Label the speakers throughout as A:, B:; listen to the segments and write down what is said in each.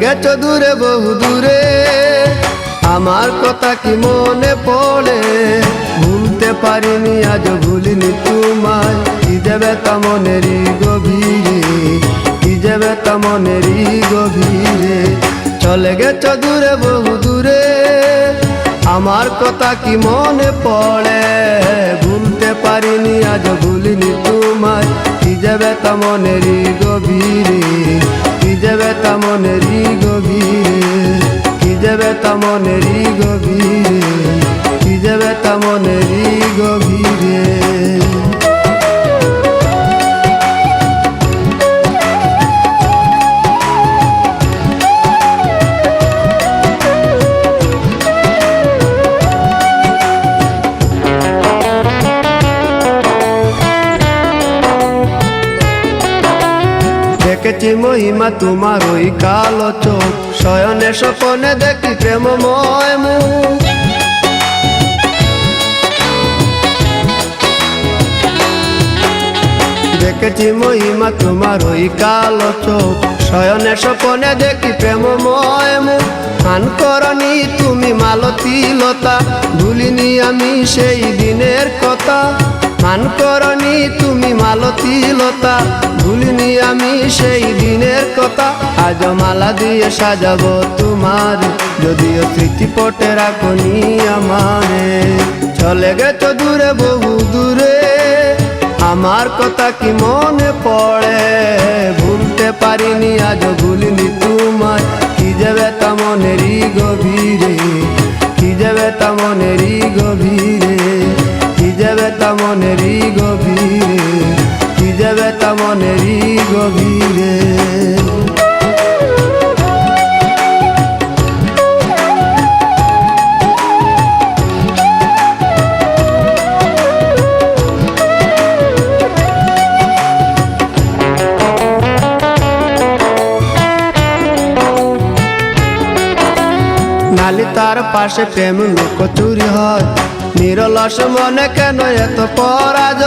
A: গেছো দূরে, বহু দূরে। আমার কথা কি মনে পড়ে? ভুলতে পারিনি, আজ ভুলিনি তোমায়। কি দেবে তা গভীরে, কি যাবে তা গভীরে। চলে গেছো দূরে, বহু দূরে। আমার কথা কি মনে পড়ে? ভুলতে পারিনি, আজ ভুলিনি তোমায়। কি যাবে তা গভীরে। তা মনেরই গভীরে? কি যাবে তা মনেরই গভীরে? কি যাবে তা মনেরই গভীরে? দেখেছি মহিমা তোমার ওই কালো চোখ। শয়নে স্বপনে দেখি প্রেমময় মুখ। দেখেছি মহিমা তোমার ওই কালো চোখ। শয়নে স্বপনে দেখি প্রেমময় মুখ। খান করনি তুমি মালতী লতা ভুলিনি আমি সেই দিনের কথা। মান করনি তুমি মালতী লতা ভুলিনি আমি সেই দিনের কথা। আজ মালা দিয়ে সাজাবো তোমার। যদিও স্মৃতি পটে রাখনি আমারে। চলে গেছো দূরে, বহু দূরে। আমার কথা কি মনে পড়ে? ভুলতে পারিনি আজ ভুলিনি তোমায়। কি যাবে তা মনেরই গভীরে। কি যাবে তা মনেরই গভীরে। কি যাবে তা গভীরে। যাবে তা মনেরই গভীরে। তার পাশে প্রেম লোক চুরি হয়। নিরলস মনে কেন এত পরাজয়?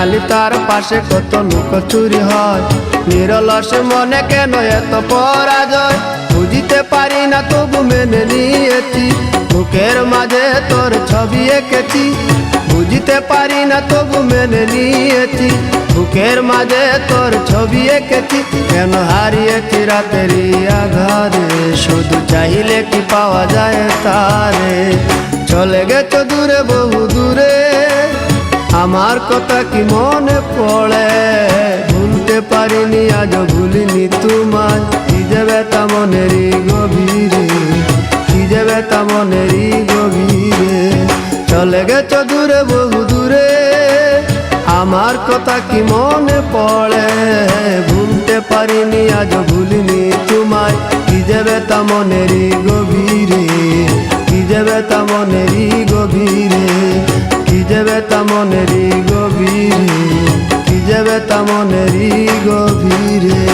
A: নালি তার পাশে কত লোক চুরি হয়। নিরলস মনে কেন এত পরাজয়? বুঝিতে পারি না, তবু মেনে নিয়েছি। বুকের মাঝে তোর ছবি এঁকেছি। বুঝিতে পারি না, তবু মেনে নিয়েছি। বুকের মাঝে তোর ছবি এঁকেছি। কেন হারিয়েছি রাতেরই আঘারে শুধু চাইলে কি পাওয়া যায় তারে? চলে গেছো দূরে বহু আমার কথা কি মনে পড়ে? ভুলতে পারিনি আজ ভুলিনি তোমায়। কি যাবে তা মনেরই গভীরে, কি যাবে তা মনেরই গভীরে। চলে গেছো দূরে, বহু দূরে। আমার কথা কি মনে পড়ে? ভুলতে পারিনি আজ ভুলিনি তোমায়। কি যাবে তা মনেরই গভীরে, কি যাবে তা মনেরই কি মনে রি গভীরে কি যাবে তা মনেরই গভীরে।